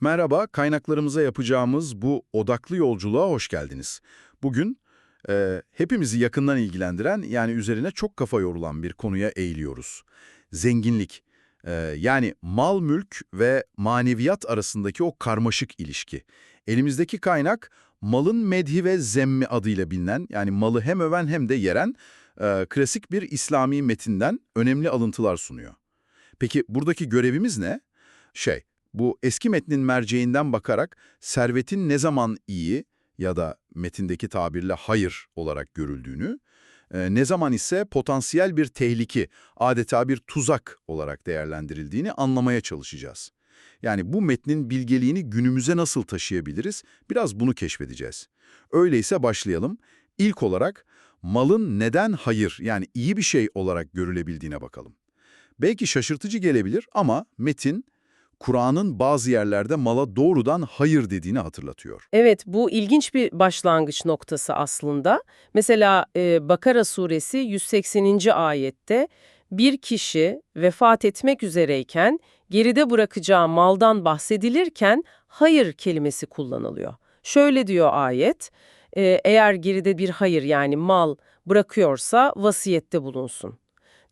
Merhaba, kaynaklarımıza yapacağımız bu odaklı yolculuğa hoş geldiniz. Bugün e, hepimizi yakından ilgilendiren, yani üzerine çok kafa yorulan bir konuya eğiliyoruz. Zenginlik, e, yani mal, mülk ve maneviyat arasındaki o karmaşık ilişki. Elimizdeki kaynak, malın medhi ve zemmi adıyla bilinen, yani malı hem öven hem de yeren, e, klasik bir İslami metinden önemli alıntılar sunuyor. Peki buradaki görevimiz ne? Şey, bu eski metnin merceğinden bakarak servetin ne zaman iyi ya da metindeki tabirle hayır olarak görüldüğünü, e, ne zaman ise potansiyel bir tehlike, adeta bir tuzak olarak değerlendirildiğini anlamaya çalışacağız. Yani bu metnin bilgeliğini günümüze nasıl taşıyabiliriz? Biraz bunu keşfedeceğiz. Öyleyse başlayalım. İlk olarak malın neden hayır yani iyi bir şey olarak görülebildiğine bakalım. Belki şaşırtıcı gelebilir ama metin Kur'an'ın bazı yerlerde mala doğrudan hayır dediğini hatırlatıyor. Evet, bu ilginç bir başlangıç noktası aslında. Mesela e, Bakara suresi 180. ayette bir kişi vefat etmek üzereyken geride bırakacağı maldan bahsedilirken hayır kelimesi kullanılıyor. Şöyle diyor ayet, e, eğer geride bir hayır yani mal bırakıyorsa vasiyette bulunsun.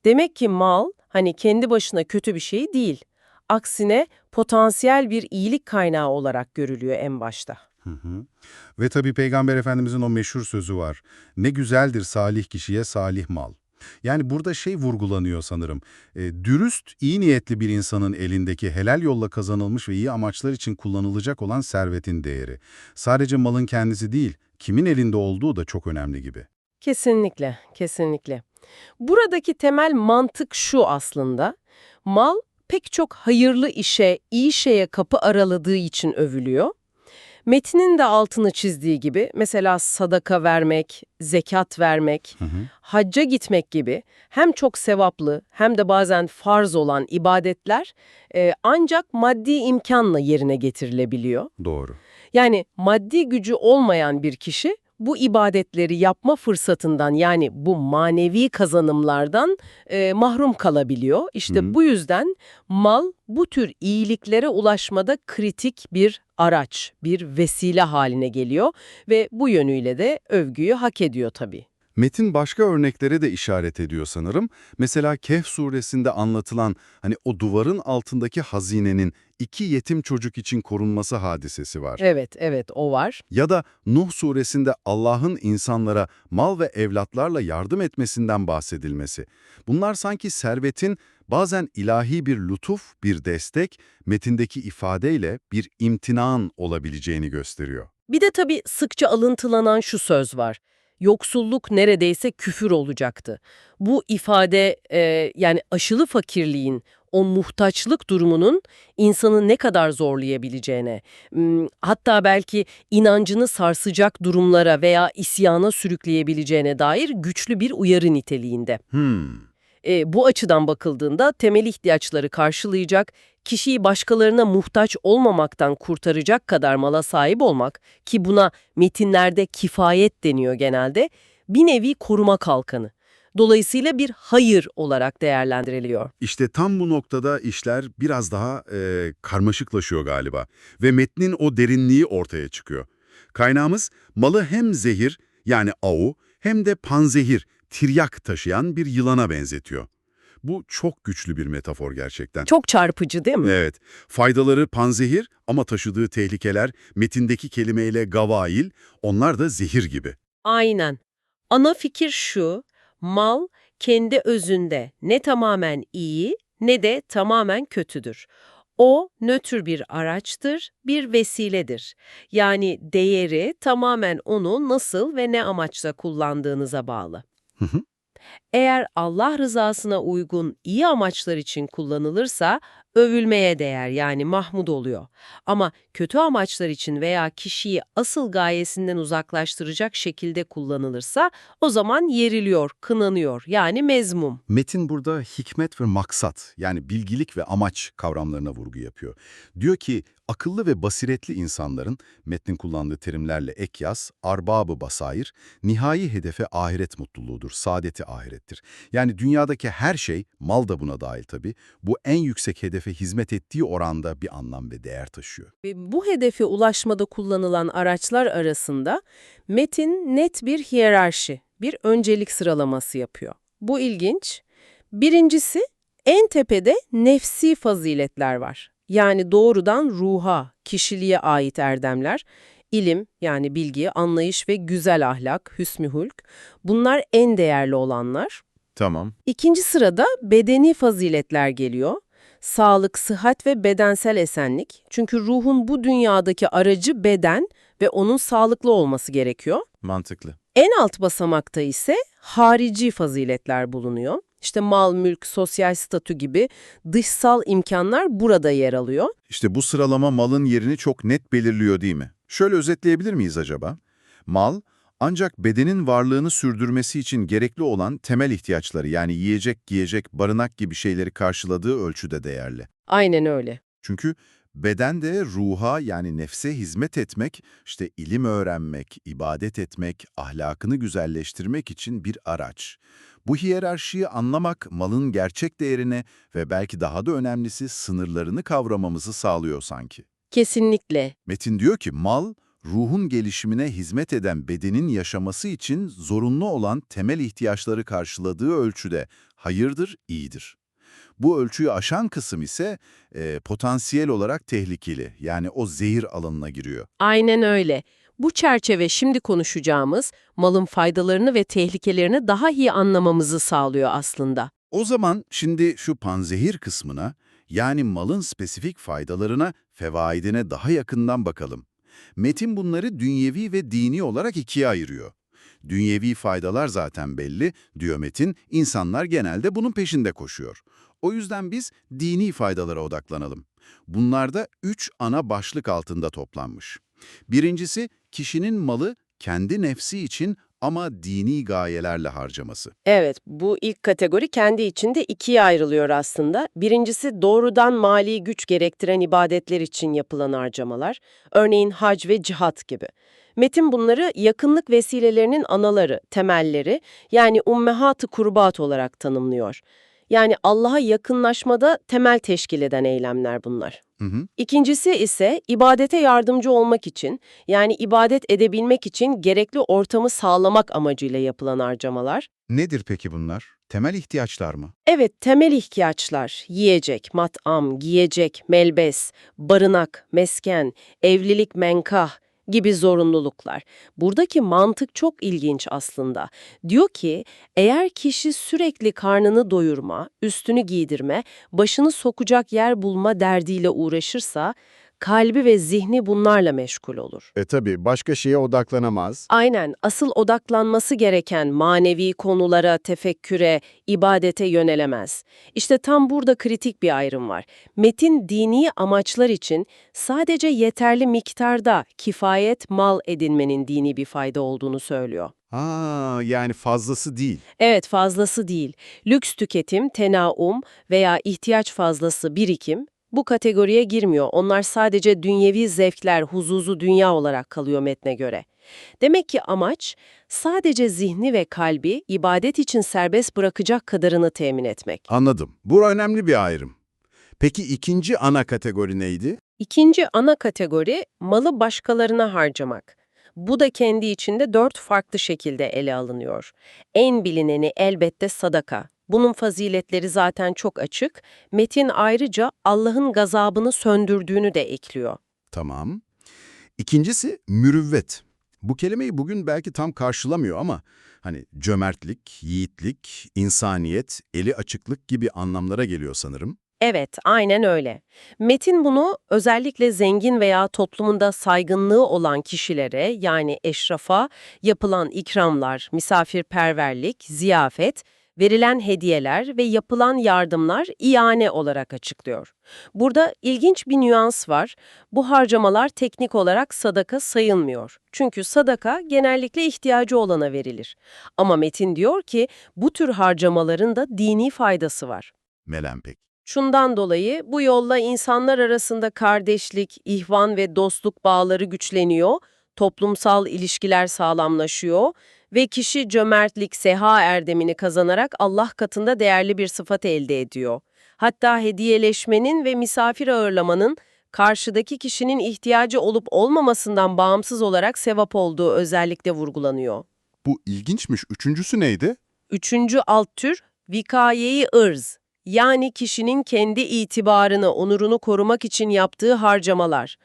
Demek ki mal hani kendi başına kötü bir şey değil. Aksine potansiyel bir iyilik kaynağı olarak görülüyor en başta. Hı hı. Ve tabii Peygamber Efendimizin o meşhur sözü var. Ne güzeldir salih kişiye salih mal. Yani burada şey vurgulanıyor sanırım. E, dürüst, iyi niyetli bir insanın elindeki helal yolla kazanılmış ve iyi amaçlar için kullanılacak olan servetin değeri. Sadece malın kendisi değil, kimin elinde olduğu da çok önemli gibi. Kesinlikle, kesinlikle. Buradaki temel mantık şu aslında. Mal pek çok hayırlı işe, iyi şeye kapı araladığı için övülüyor. Metinin de altını çizdiği gibi mesela sadaka vermek, zekat vermek, Hı hı. hacca gitmek gibi hem çok sevaplı hem de bazen farz olan ibadetler e, ancak maddi imkanla yerine getirilebiliyor. Doğru. Yani maddi gücü olmayan bir kişi bu ibadetleri yapma fırsatından yani bu manevi kazanımlardan e, mahrum kalabiliyor. İşte Hı. bu yüzden mal bu tür iyiliklere ulaşmada kritik bir araç, bir vesile haline geliyor ve bu yönüyle de övgüyü hak ediyor tabii. Metin başka örneklere de işaret ediyor sanırım. Mesela Kehf suresinde anlatılan hani o duvarın altındaki hazinenin iki yetim çocuk için korunması hadisesi var. Evet, evet o var. Ya da Nuh suresinde Allah'ın insanlara mal ve evlatlarla yardım etmesinden bahsedilmesi. Bunlar sanki servetin bazen ilahi bir lütuf, bir destek, metindeki ifadeyle bir imtinan olabileceğini gösteriyor. Bir de tabii sıkça alıntılanan şu söz var. Yoksulluk neredeyse küfür olacaktı. Bu ifade e, yani aşılı fakirliğin, o muhtaçlık durumunun insanı ne kadar zorlayabileceğine, hatta belki inancını sarsacak durumlara veya isyana sürükleyebileceğine dair güçlü bir uyarı niteliğinde. Hmm. E, bu açıdan bakıldığında temel ihtiyaçları karşılayacak, kişiyi başkalarına muhtaç olmamaktan kurtaracak kadar mala sahip olmak ki buna metinlerde kifayet deniyor genelde, bir nevi koruma kalkanı. Dolayısıyla bir hayır olarak değerlendiriliyor. İşte tam bu noktada işler biraz daha e, karmaşıklaşıyor galiba ve metnin o derinliği ortaya çıkıyor. Kaynağımız malı hem zehir yani au hem de panzehir, tiryak taşıyan bir yılana benzetiyor. Bu çok güçlü bir metafor gerçekten. Çok çarpıcı değil mi? Evet, faydaları panzehir ama taşıdığı tehlikeler metindeki kelimeyle gavail, onlar da zehir gibi. Aynen. Ana fikir şu, mal kendi özünde ne tamamen iyi ne de tamamen kötüdür. O nötr bir araçtır, bir vesiledir. Yani değeri tamamen onu nasıl ve ne amaçla kullandığınıza bağlı. Hı hı. Eğer Allah rızasına uygun iyi amaçlar için kullanılırsa övülmeye değer yani mahmud oluyor. Ama kötü amaçlar için veya kişiyi asıl gayesinden uzaklaştıracak şekilde kullanılırsa o zaman yeriliyor, kınanıyor yani mezmum. Metin burada hikmet ve maksat yani bilgilik ve amaç kavramlarına vurgu yapıyor. Diyor ki akıllı ve basiretli insanların metnin kullandığı terimlerle ek yaz, arbabı basair, nihai hedefe ahiret mutluluğudur, saadeti ahirettir. Yani dünyadaki her şey, mal da buna dahil tabii, bu en yüksek hedefe hedefe hizmet ettiği oranda bir anlam ve değer taşıyor. Ve bu hedefe ulaşmada kullanılan araçlar arasında metin net bir hiyerarşi, bir öncelik sıralaması yapıyor. Bu ilginç. Birincisi en tepede nefsi faziletler var. Yani doğrudan ruha, kişiliğe ait erdemler, ilim yani bilgi, anlayış ve güzel ahlak, hüsnü hulk bunlar en değerli olanlar. Tamam. İkinci sırada bedeni faziletler geliyor. Sağlık, sıhhat ve bedensel esenlik. Çünkü ruhun bu dünyadaki aracı beden ve onun sağlıklı olması gerekiyor. Mantıklı. En alt basamakta ise harici faziletler bulunuyor. İşte mal, mülk, sosyal statü gibi dışsal imkanlar burada yer alıyor. İşte bu sıralama malın yerini çok net belirliyor değil mi? Şöyle özetleyebilir miyiz acaba? Mal, ancak bedenin varlığını sürdürmesi için gerekli olan temel ihtiyaçları yani yiyecek, giyecek, barınak gibi şeyleri karşıladığı ölçüde değerli. Aynen öyle. Çünkü beden de ruha yani nefse hizmet etmek, işte ilim öğrenmek, ibadet etmek, ahlakını güzelleştirmek için bir araç. Bu hiyerarşiyi anlamak malın gerçek değerine ve belki daha da önemlisi sınırlarını kavramamızı sağlıyor sanki. Kesinlikle. Metin diyor ki mal, ruhun gelişimine hizmet eden bedenin yaşaması için zorunlu olan temel ihtiyaçları karşıladığı ölçüde hayırdır, iyidir. Bu ölçüyü aşan kısım ise e, potansiyel olarak tehlikeli, yani o zehir alanına giriyor. Aynen öyle. Bu çerçeve şimdi konuşacağımız malın faydalarını ve tehlikelerini daha iyi anlamamızı sağlıyor aslında. O zaman şimdi şu panzehir kısmına, yani malın spesifik faydalarına, fevaidine daha yakından bakalım. Metin bunları dünyevi ve dini olarak ikiye ayırıyor. Dünyevi faydalar zaten belli, diyor Metin, insanlar genelde bunun peşinde koşuyor. O yüzden biz dini faydalara odaklanalım. Bunlar da üç ana başlık altında toplanmış. Birincisi, kişinin malı kendi nefsi için ama dini gayelerle harcaması. Evet, bu ilk kategori kendi içinde ikiye ayrılıyor aslında. Birincisi doğrudan mali güç gerektiren ibadetler için yapılan harcamalar. Örneğin hac ve cihat gibi. Metin bunları yakınlık vesilelerinin anaları, temelleri yani ummehat-ı kurbat olarak tanımlıyor. Yani Allah'a yakınlaşmada temel teşkil eden eylemler bunlar. Hı hı. İkincisi ise ibadete yardımcı olmak için, yani ibadet edebilmek için gerekli ortamı sağlamak amacıyla yapılan harcamalar. Nedir peki bunlar? Temel ihtiyaçlar mı? Evet, temel ihtiyaçlar, yiyecek, mat'am, giyecek, melbes, barınak, mesken, evlilik, menkah gibi zorunluluklar. Buradaki mantık çok ilginç aslında. Diyor ki, eğer kişi sürekli karnını doyurma, üstünü giydirme, başını sokacak yer bulma derdiyle uğraşırsa, kalbi ve zihni bunlarla meşgul olur. E tabi başka şeye odaklanamaz. Aynen, asıl odaklanması gereken manevi konulara, tefekküre, ibadete yönelemez. İşte tam burada kritik bir ayrım var. Metin dini amaçlar için sadece yeterli miktarda kifayet mal edinmenin dini bir fayda olduğunu söylüyor. Ha yani fazlası değil. Evet fazlası değil. Lüks tüketim, tenaum veya ihtiyaç fazlası birikim bu kategoriye girmiyor. Onlar sadece dünyevi zevkler, huzuzu dünya olarak kalıyor metne göre. Demek ki amaç sadece zihni ve kalbi ibadet için serbest bırakacak kadarını temin etmek. Anladım. Bu önemli bir ayrım. Peki ikinci ana kategori neydi? İkinci ana kategori malı başkalarına harcamak. Bu da kendi içinde dört farklı şekilde ele alınıyor. En bilineni elbette sadaka. Bunun faziletleri zaten çok açık. Metin ayrıca Allah'ın gazabını söndürdüğünü de ekliyor. Tamam. İkincisi mürüvvet. Bu kelimeyi bugün belki tam karşılamıyor ama hani cömertlik, yiğitlik, insaniyet, eli açıklık gibi anlamlara geliyor sanırım. Evet, aynen öyle. Metin bunu özellikle zengin veya toplumunda saygınlığı olan kişilere yani eşrafa yapılan ikramlar, misafirperverlik, ziyafet, verilen hediyeler ve yapılan yardımlar iane olarak açıklıyor. Burada ilginç bir nüans var. Bu harcamalar teknik olarak sadaka sayılmıyor. Çünkü sadaka genellikle ihtiyacı olana verilir. Ama Metin diyor ki bu tür harcamaların da dini faydası var. Melempek. Şundan dolayı bu yolla insanlar arasında kardeşlik, ihvan ve dostluk bağları güçleniyor, toplumsal ilişkiler sağlamlaşıyor ve kişi cömertlik, seha erdemini kazanarak Allah katında değerli bir sıfat elde ediyor. Hatta hediyeleşmenin ve misafir ağırlamanın karşıdaki kişinin ihtiyacı olup olmamasından bağımsız olarak sevap olduğu özellikle vurgulanıyor. Bu ilginçmiş. Üçüncüsü neydi? Üçüncü alt tür vikayeyi ırz. Yani kişinin kendi itibarını, onurunu korumak için yaptığı harcamalar.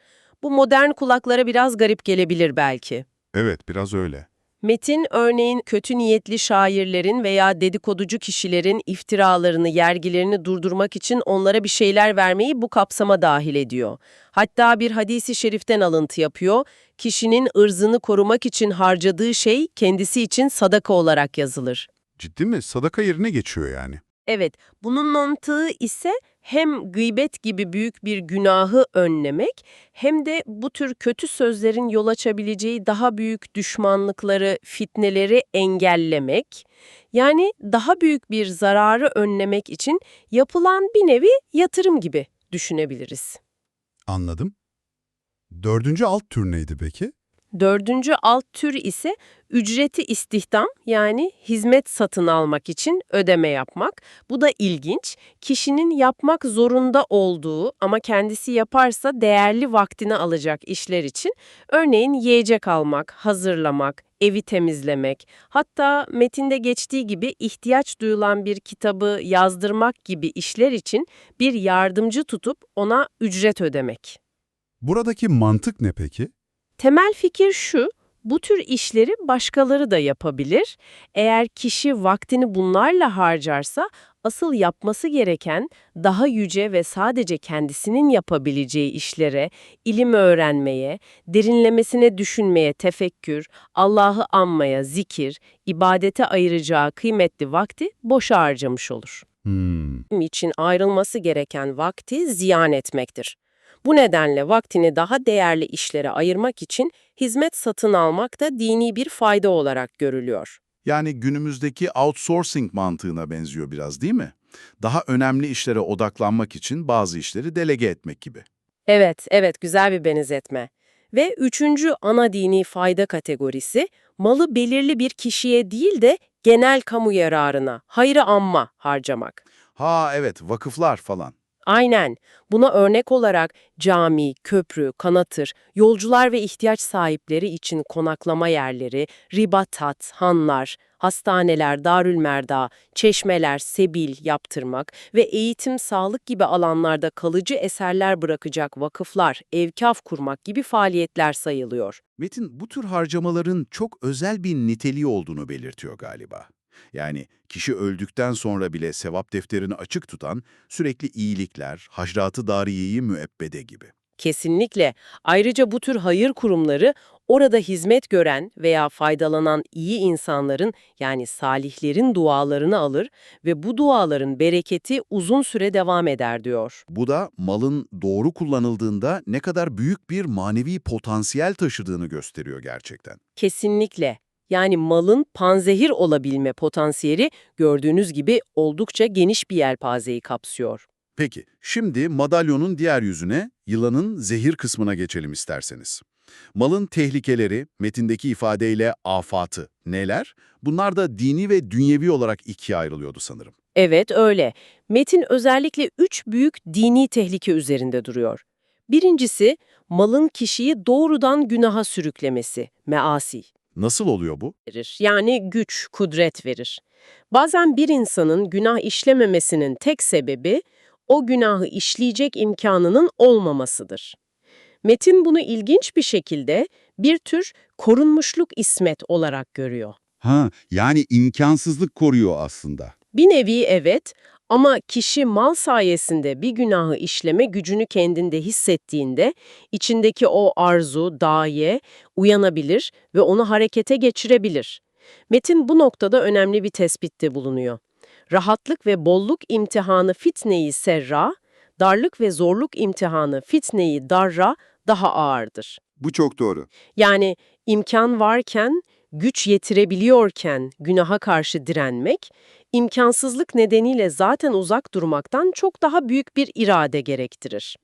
Bu modern kulaklara biraz garip gelebilir belki. Evet, biraz öyle. Metin örneğin kötü niyetli şairlerin veya dedikoducu kişilerin iftiralarını, yergilerini durdurmak için onlara bir şeyler vermeyi bu kapsama dahil ediyor. Hatta bir hadisi şeriften alıntı yapıyor. Kişinin ırzını korumak için harcadığı şey kendisi için sadaka olarak yazılır. Ciddi mi? Sadaka yerine geçiyor yani. Evet, bunun mantığı ise hem gıybet gibi büyük bir günahı önlemek hem de bu tür kötü sözlerin yol açabileceği daha büyük düşmanlıkları, fitneleri engellemek, yani daha büyük bir zararı önlemek için yapılan bir nevi yatırım gibi düşünebiliriz. Anladım. Dördüncü alt tür neydi peki? Dördüncü alt tür ise ücreti istihdam yani hizmet satın almak için ödeme yapmak. Bu da ilginç. Kişinin yapmak zorunda olduğu ama kendisi yaparsa değerli vaktini alacak işler için örneğin yiyecek almak, hazırlamak, evi temizlemek, hatta metinde geçtiği gibi ihtiyaç duyulan bir kitabı yazdırmak gibi işler için bir yardımcı tutup ona ücret ödemek. Buradaki mantık ne peki? Temel fikir şu, bu tür işleri başkaları da yapabilir. Eğer kişi vaktini bunlarla harcarsa, asıl yapması gereken daha yüce ve sadece kendisinin yapabileceği işlere, ilim öğrenmeye, derinlemesine düşünmeye tefekkür, Allah'ı anmaya zikir, ibadete ayıracağı kıymetli vakti boşa harcamış olur. Hmm. için ayrılması gereken vakti ziyan etmektir. Bu nedenle vaktini daha değerli işlere ayırmak için hizmet satın almak da dini bir fayda olarak görülüyor. Yani günümüzdeki outsourcing mantığına benziyor biraz değil mi? Daha önemli işlere odaklanmak için bazı işleri delege etmek gibi. Evet, evet güzel bir benzetme. Ve üçüncü ana dini fayda kategorisi, malı belirli bir kişiye değil de genel kamu yararına, hayrı amma harcamak. Ha evet vakıflar falan. Aynen. Buna örnek olarak cami, köprü, kanatır, yolcular ve ihtiyaç sahipleri için konaklama yerleri, ribatat, hanlar, hastaneler, darülmerda, çeşmeler, sebil yaptırmak ve eğitim, sağlık gibi alanlarda kalıcı eserler bırakacak vakıflar, evkaf kurmak gibi faaliyetler sayılıyor. Metin bu tür harcamaların çok özel bir niteliği olduğunu belirtiyor galiba. Yani kişi öldükten sonra bile sevap defterini açık tutan sürekli iyilikler, hacratı dariyeyi müebbede gibi. Kesinlikle. Ayrıca bu tür hayır kurumları orada hizmet gören veya faydalanan iyi insanların yani salihlerin dualarını alır ve bu duaların bereketi uzun süre devam eder diyor. Bu da malın doğru kullanıldığında ne kadar büyük bir manevi potansiyel taşıdığını gösteriyor gerçekten. Kesinlikle. Yani malın panzehir olabilme potansiyeli gördüğünüz gibi oldukça geniş bir yelpazeyi kapsıyor. Peki, şimdi madalyonun diğer yüzüne, yılanın zehir kısmına geçelim isterseniz. Malın tehlikeleri, metindeki ifadeyle afatı neler? Bunlar da dini ve dünyevi olarak ikiye ayrılıyordu sanırım. Evet öyle. Metin özellikle üç büyük dini tehlike üzerinde duruyor. Birincisi, malın kişiyi doğrudan günaha sürüklemesi, measi Nasıl oluyor bu? verir. Yani güç, kudret verir. Bazen bir insanın günah işlememesinin tek sebebi o günahı işleyecek imkanının olmamasıdır. Metin bunu ilginç bir şekilde bir tür korunmuşluk ismet olarak görüyor. Ha, yani imkansızlık koruyor aslında. Bir nevi evet ama kişi mal sayesinde bir günahı işleme gücünü kendinde hissettiğinde içindeki o arzu, daye uyanabilir ve onu harekete geçirebilir. Metin bu noktada önemli bir tespitte bulunuyor. Rahatlık ve bolluk imtihanı fitneyi serra, darlık ve zorluk imtihanı fitneyi darra daha ağırdır. Bu çok doğru. Yani imkan varken, güç yetirebiliyorken günaha karşı direnmek, imkansızlık nedeniyle zaten uzak durmaktan çok daha büyük bir irade gerektirir.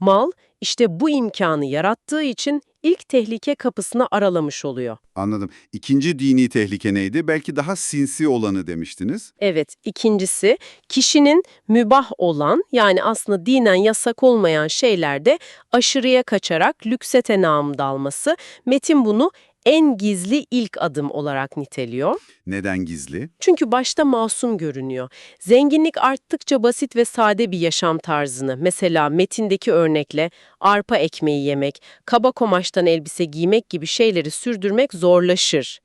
Mal, işte bu imkanı yarattığı için ilk tehlike kapısını aralamış oluyor. Anladım. İkinci dini tehlike neydi? Belki daha sinsi olanı demiştiniz. Evet, ikincisi kişinin mübah olan yani aslında dinen yasak olmayan şeylerde aşırıya kaçarak lükse tenam dalması. Metin bunu en gizli ilk adım olarak niteliyor. Neden gizli? Çünkü başta masum görünüyor. Zenginlik arttıkça basit ve sade bir yaşam tarzını, mesela metindeki örnekle arpa ekmeği yemek, kaba kumaştan elbise giymek gibi şeyleri sürdürmek zorlaşır.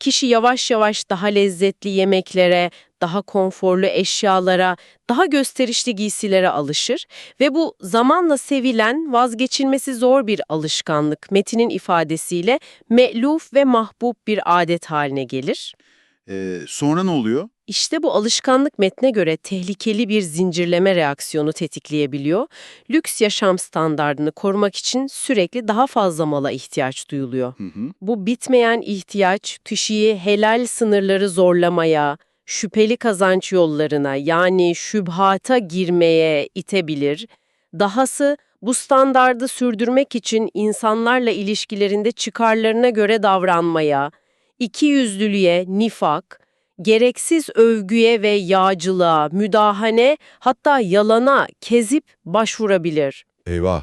Kişi yavaş yavaş daha lezzetli yemeklere, daha konforlu eşyalara, daha gösterişli giysilere alışır ve bu zamanla sevilen, vazgeçilmesi zor bir alışkanlık metinin ifadesiyle me'luf ve mahbub bir adet haline gelir. Ee, sonra ne oluyor? İşte bu alışkanlık metne göre tehlikeli bir zincirleme reaksiyonu tetikleyebiliyor. Lüks yaşam standardını korumak için sürekli daha fazla mala ihtiyaç duyuluyor. Hı hı. Bu bitmeyen ihtiyaç kişiyi helal sınırları zorlamaya, şüpheli kazanç yollarına yani şübhata girmeye itebilir. Dahası bu standardı sürdürmek için insanlarla ilişkilerinde çıkarlarına göre davranmaya, ikiyüzlülüğe, nifak, gereksiz övgüye ve yağcılığa, müdahane hatta yalana, kezip başvurabilir. Eyvah.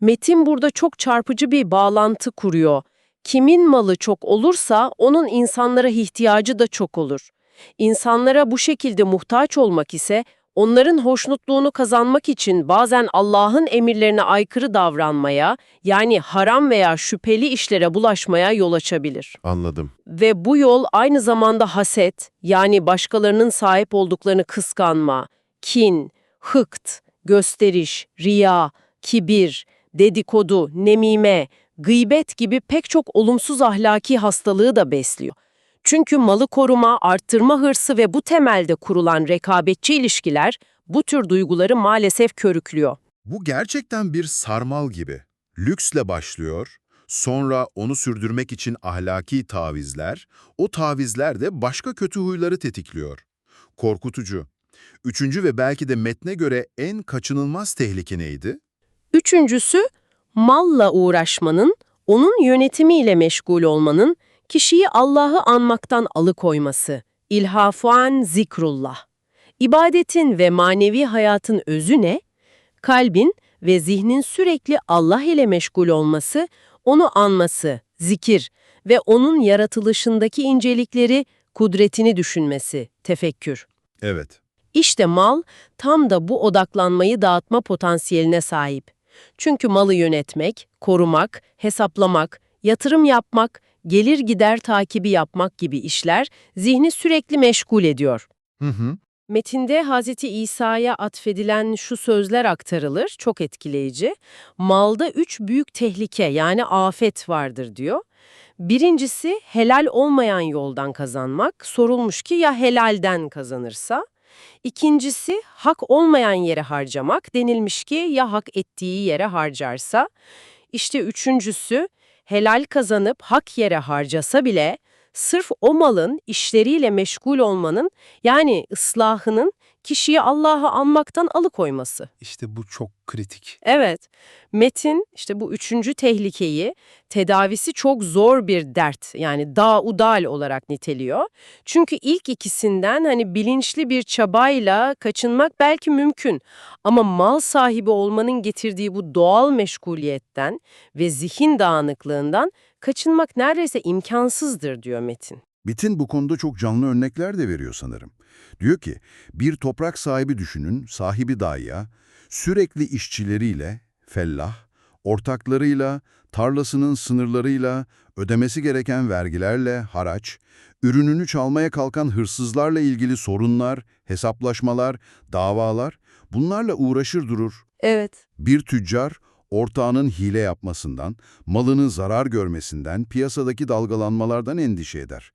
Metin burada çok çarpıcı bir bağlantı kuruyor. Kimin malı çok olursa onun insanlara ihtiyacı da çok olur. İnsanlara bu şekilde muhtaç olmak ise onların hoşnutluğunu kazanmak için bazen Allah'ın emirlerine aykırı davranmaya, yani haram veya şüpheli işlere bulaşmaya yol açabilir. Anladım. Ve bu yol aynı zamanda haset, yani başkalarının sahip olduklarını kıskanma, kin, hıkt, gösteriş, riya, kibir, dedikodu, nemime, gıybet gibi pek çok olumsuz ahlaki hastalığı da besliyor. Çünkü malı koruma, arttırma hırsı ve bu temelde kurulan rekabetçi ilişkiler bu tür duyguları maalesef körüklüyor. Bu gerçekten bir sarmal gibi. Lüksle başlıyor, sonra onu sürdürmek için ahlaki tavizler, o tavizler de başka kötü huyları tetikliyor. Korkutucu. Üçüncü ve belki de metne göre en kaçınılmaz tehlike neydi? Üçüncüsü, malla uğraşmanın, onun yönetimiyle meşgul olmanın, kişiyi Allah'ı anmaktan alıkoyması. İlhafuan zikrullah. İbadetin ve manevi hayatın özü ne? Kalbin ve zihnin sürekli Allah ile meşgul olması, onu anması, zikir ve onun yaratılışındaki incelikleri, kudretini düşünmesi, tefekkür. Evet. İşte mal tam da bu odaklanmayı dağıtma potansiyeline sahip. Çünkü malı yönetmek, korumak, hesaplamak, yatırım yapmak, gelir gider takibi yapmak gibi işler zihni sürekli meşgul ediyor. Hı hı. Metinde Hz. İsa'ya atfedilen şu sözler aktarılır, çok etkileyici. Malda üç büyük tehlike yani afet vardır diyor. Birincisi helal olmayan yoldan kazanmak. Sorulmuş ki ya helalden kazanırsa? İkincisi hak olmayan yere harcamak. Denilmiş ki ya hak ettiği yere harcarsa? İşte üçüncüsü helal kazanıp hak yere harcasa bile sırf o malın işleriyle meşgul olmanın yani ıslahının kişiyi Allah'ı anmaktan alıkoyması. İşte bu çok kritik. Evet, Metin işte bu üçüncü tehlikeyi tedavisi çok zor bir dert yani daudal olarak niteliyor. Çünkü ilk ikisinden hani bilinçli bir çabayla kaçınmak belki mümkün. Ama mal sahibi olmanın getirdiği bu doğal meşguliyetten ve zihin dağınıklığından kaçınmak neredeyse imkansızdır diyor Metin. Bitin bu konuda çok canlı örnekler de veriyor sanırım. Diyor ki, bir toprak sahibi düşünün, sahibi dayıya, sürekli işçileriyle, fellah, ortaklarıyla, tarlasının sınırlarıyla, ödemesi gereken vergilerle, haraç, ürününü çalmaya kalkan hırsızlarla ilgili sorunlar, hesaplaşmalar, davalar, bunlarla uğraşır durur. Evet. Bir tüccar, ortağının hile yapmasından, malının zarar görmesinden, piyasadaki dalgalanmalardan endişe eder.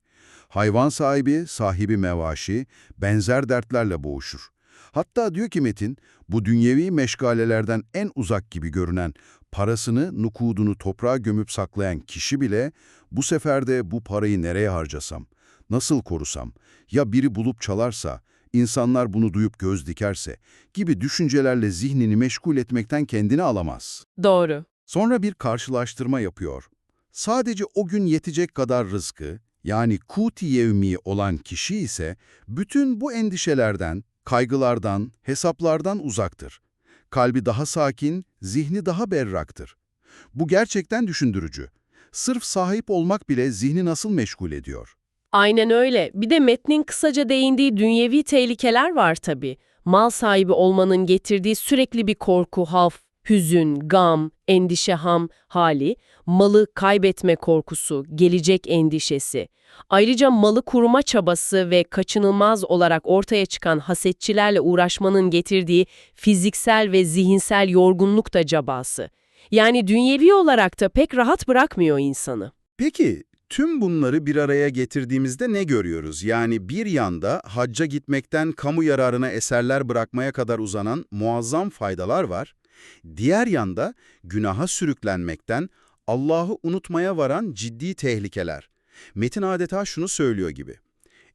Hayvan sahibi, sahibi mevaşi, benzer dertlerle boğuşur. Hatta diyor ki Metin, bu dünyevi meşgalelerden en uzak gibi görünen, parasını, nukudunu toprağa gömüp saklayan kişi bile, bu sefer de bu parayı nereye harcasam, nasıl korusam, ya biri bulup çalarsa, insanlar bunu duyup göz dikerse gibi düşüncelerle zihnini meşgul etmekten kendini alamaz. Doğru. Sonra bir karşılaştırma yapıyor. Sadece o gün yetecek kadar rızkı, yani kuti yevmi olan kişi ise bütün bu endişelerden, kaygılardan, hesaplardan uzaktır. Kalbi daha sakin, zihni daha berraktır. Bu gerçekten düşündürücü. Sırf sahip olmak bile zihni nasıl meşgul ediyor? Aynen öyle. Bir de metnin kısaca değindiği dünyevi tehlikeler var tabii. Mal sahibi olmanın getirdiği sürekli bir korku, haf, hüzün, gam, endişe ham hali, malı kaybetme korkusu, gelecek endişesi. Ayrıca malı kurma çabası ve kaçınılmaz olarak ortaya çıkan hasetçilerle uğraşmanın getirdiği fiziksel ve zihinsel yorgunluk da cabası. Yani dünyevi olarak da pek rahat bırakmıyor insanı. Peki tüm bunları bir araya getirdiğimizde ne görüyoruz? Yani bir yanda hacca gitmekten kamu yararına eserler bırakmaya kadar uzanan muazzam faydalar var. Diğer yanda günaha sürüklenmekten Allah'ı unutmaya varan ciddi tehlikeler. Metin adeta şunu söylüyor gibi.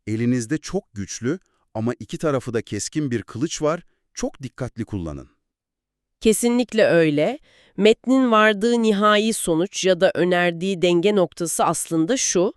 Elinizde çok güçlü ama iki tarafı da keskin bir kılıç var, çok dikkatli kullanın. Kesinlikle öyle. Metnin vardığı nihai sonuç ya da önerdiği denge noktası aslında şu.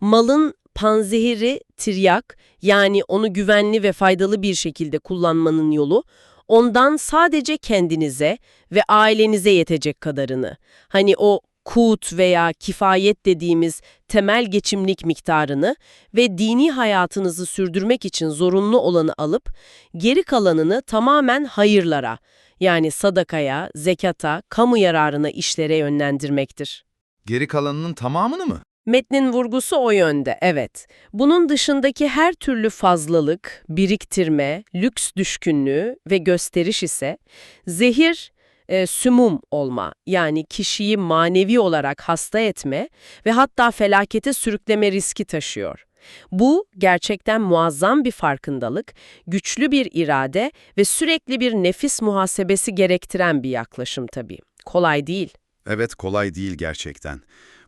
Malın panzehiri tiryak yani onu güvenli ve faydalı bir şekilde kullanmanın yolu ondan sadece kendinize ve ailenize yetecek kadarını. Hani o kut veya kifayet dediğimiz temel geçimlik miktarını ve dini hayatınızı sürdürmek için zorunlu olanı alıp geri kalanını tamamen hayırlara yani sadakaya, zekata, kamu yararına işlere yönlendirmektir. Geri kalanının tamamını mı? Metnin vurgusu o yönde, evet. Bunun dışındaki her türlü fazlalık, biriktirme, lüks düşkünlüğü ve gösteriş ise zehir, e, sümum olma yani kişiyi manevi olarak hasta etme ve hatta felakete sürükleme riski taşıyor. Bu gerçekten muazzam bir farkındalık, güçlü bir irade ve sürekli bir nefis muhasebesi gerektiren bir yaklaşım tabii. Kolay değil. Evet kolay değil gerçekten.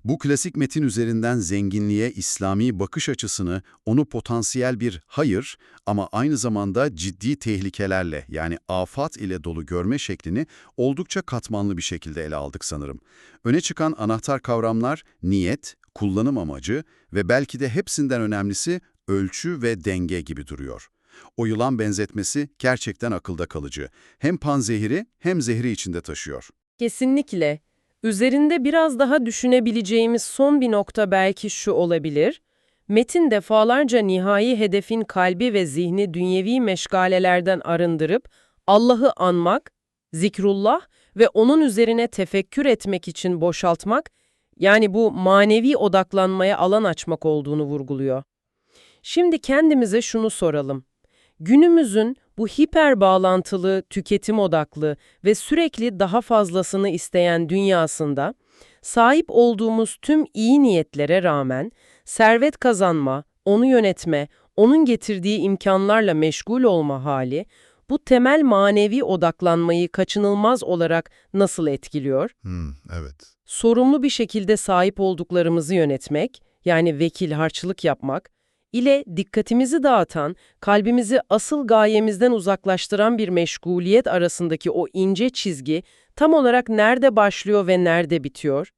Bu klasik metin üzerinden zenginliğe İslami bakış açısını, onu potansiyel bir hayır ama aynı zamanda ciddi tehlikelerle yani afat ile dolu görme şeklini oldukça katmanlı bir şekilde ele aldık sanırım. Öne çıkan anahtar kavramlar niyet, kullanım amacı ve belki de hepsinden önemlisi ölçü ve denge gibi duruyor. O yılan benzetmesi gerçekten akılda kalıcı. Hem panzehiri hem zehri içinde taşıyor. Kesinlikle. Üzerinde biraz daha düşünebileceğimiz son bir nokta belki şu olabilir. Metin defalarca nihai hedefin kalbi ve zihni dünyevi meşgalelerden arındırıp Allah'ı anmak, zikrullah ve onun üzerine tefekkür etmek için boşaltmak, yani bu manevi odaklanmaya alan açmak olduğunu vurguluyor. Şimdi kendimize şunu soralım. Günümüzün bu hiper bağlantılı, tüketim odaklı ve sürekli daha fazlasını isteyen dünyasında sahip olduğumuz tüm iyi niyetlere rağmen servet kazanma, onu yönetme, onun getirdiği imkanlarla meşgul olma hali bu temel manevi odaklanmayı kaçınılmaz olarak nasıl etkiliyor? Hmm, evet. sorumlu bir şekilde sahip olduklarımızı yönetmek, yani vekil harçlık yapmak, ile dikkatimizi dağıtan, kalbimizi asıl gayemizden uzaklaştıran bir meşguliyet arasındaki o ince çizgi tam olarak nerede başlıyor ve nerede bitiyor?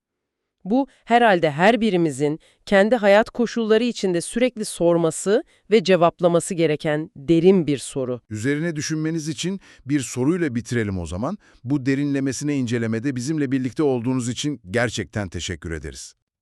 Bu herhalde her birimizin kendi hayat koşulları içinde sürekli sorması ve cevaplaması gereken derin bir soru. Üzerine düşünmeniz için bir soruyla bitirelim o zaman. Bu derinlemesine incelemede bizimle birlikte olduğunuz için gerçekten teşekkür ederiz.